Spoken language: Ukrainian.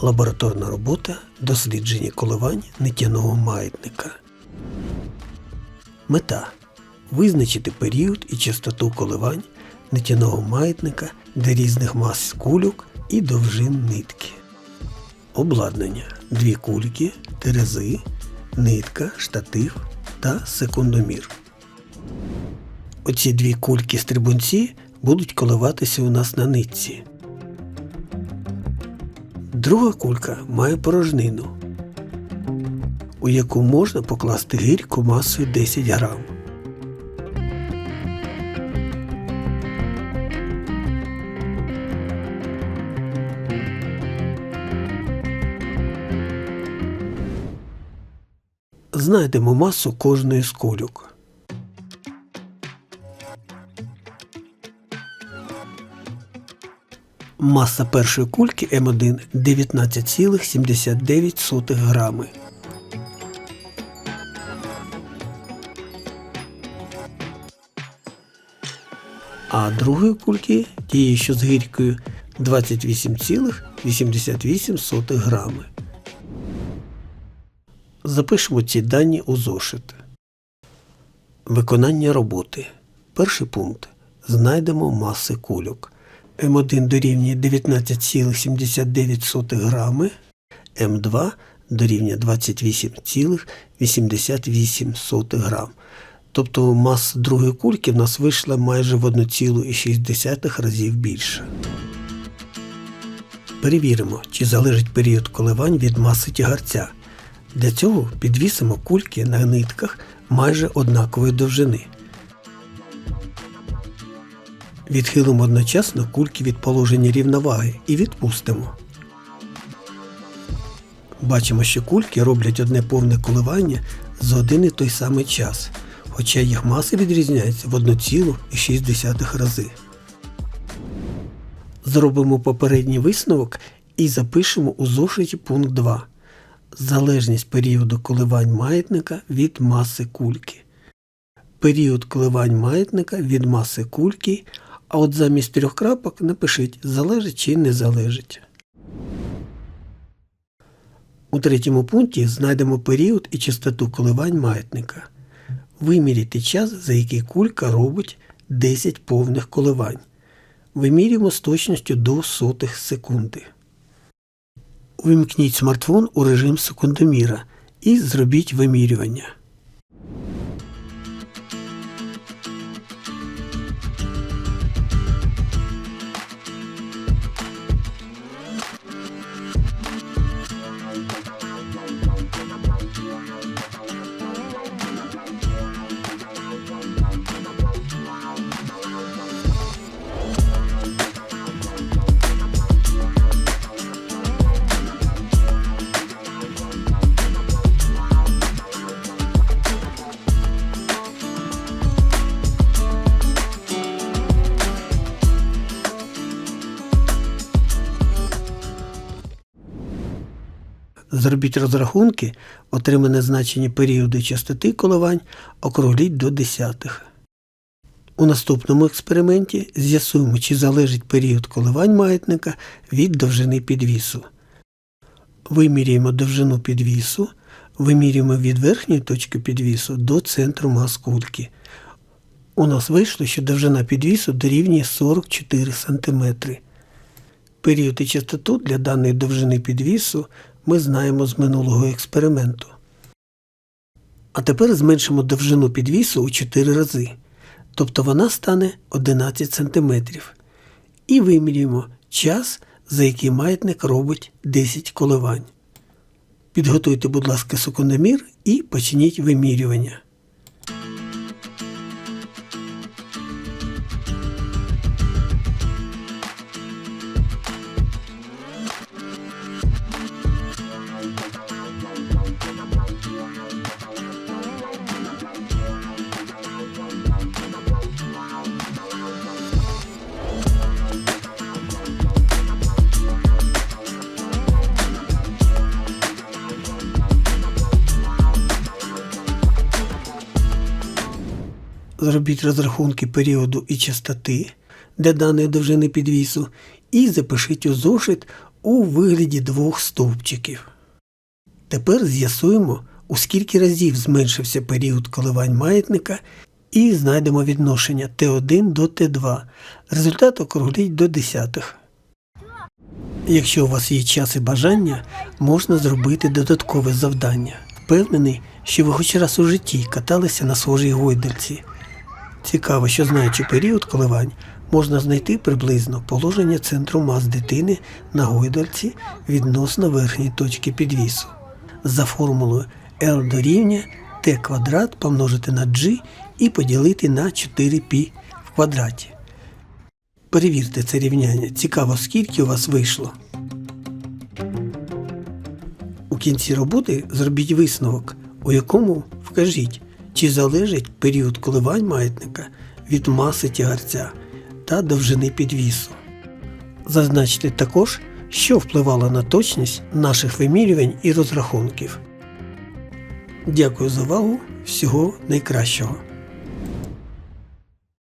Лабораторна робота дослідження коливань нитяного маятника. Мета визначити період і частоту коливань нитяного маятника для різних мас кульок і довжин нитки. Обладнання дві кульки, терези, нитка, штатив та секундомір. Оці дві кульки-стрибунці будуть коливатися у нас на нитці. Друга кулька має порожнину, у яку можна покласти гирьку масою 10 грам. Знайдемо масу кожної з кульок. Маса першої кульки М1 19,79 грами. А другої кульки, тієї, що з гирькою, 28,88 грами. Запишемо ці дані у зошит. Виконання роботи. Перший пункт. Знайдемо маси кульок. М1 дорівнює 19,79 грами, М2 дорівнює 28,88 грам. Тобто маса другої кульки в нас вийшла майже в 1,6 разів більше. Перевіримо, чи залежить період коливань від маси тягарця. Для цього підвісимо кульки на нитках майже однакової довжини. Відхилимо одночасно кульки від положення рівноваги і відпустимо. Бачимо, що кульки роблять одне повне коливання за один і той самий час, хоча їх маси відрізняються в 1,6 рази. Зробимо попередній висновок і запишемо у зошиті пункт 2. Залежність періоду коливань маятника від маси кульки. Період коливань маятника від маси кульки, а от замість трьох крапок напишіть залежить чи не залежить. У третьому пункті знайдемо період і частоту коливань маятника. Виміряйте час, за який кулька робить 10 повних коливань. Вимірюємо з точністю до сотих секунди. Увімкніть смартфон у режим секундоміра і зробіть вимірювання. Зробіть розрахунки, отримане значення періоду частоти коливань округліть до десятих. У наступному експерименті з'ясуємо, чи залежить період коливань маятника від довжини підвісу. Виміряємо довжину підвісу, вимірюємо від верхньої точки підвісу до центру мас кульки. У нас вийшло, що довжина підвісу дорівнює 44 см. Період і частоту для даної довжини підвісу ми знаємо з минулого експерименту. А тепер зменшимо довжину підвісу у 4 рази, тобто вона стане 11 см. І вимірюємо час, за який маятник робить 10 коливань. Підготуйте, будь ласка, секундомір і почніть вимірювання. Зробіть розрахунки періоду і частоти для даної довжини підвісу і запишіть у зошит у вигляді двох стовпчиків. Тепер з'ясуємо, у скільки разів зменшився період коливань маятника і знайдемо відношення Т1 до Т2. Результат округліть до десятих. Якщо у вас є час і бажання, можна зробити додаткове завдання. Впевнений, що ви хоч раз у житті каталися на схожій гойдальці. Цікаво, що знаючи період коливань, можна знайти приблизно положення центру мас дитини на гойдальці відносно верхньої точки підвісу. За формулою L дорівнює t квадрат помножити на g і поділити на 4π в квадраті. Перевірте це рівняння. Цікаво, скільки у вас вийшло. У кінці роботи зробіть висновок, у якому вкажіть, чи залежить період коливань маятника від маси тягарця та довжини підвісу. Зазначте також, що впливало на точність наших вимірювань і розрахунків. Дякую за увагу. Всього найкращого.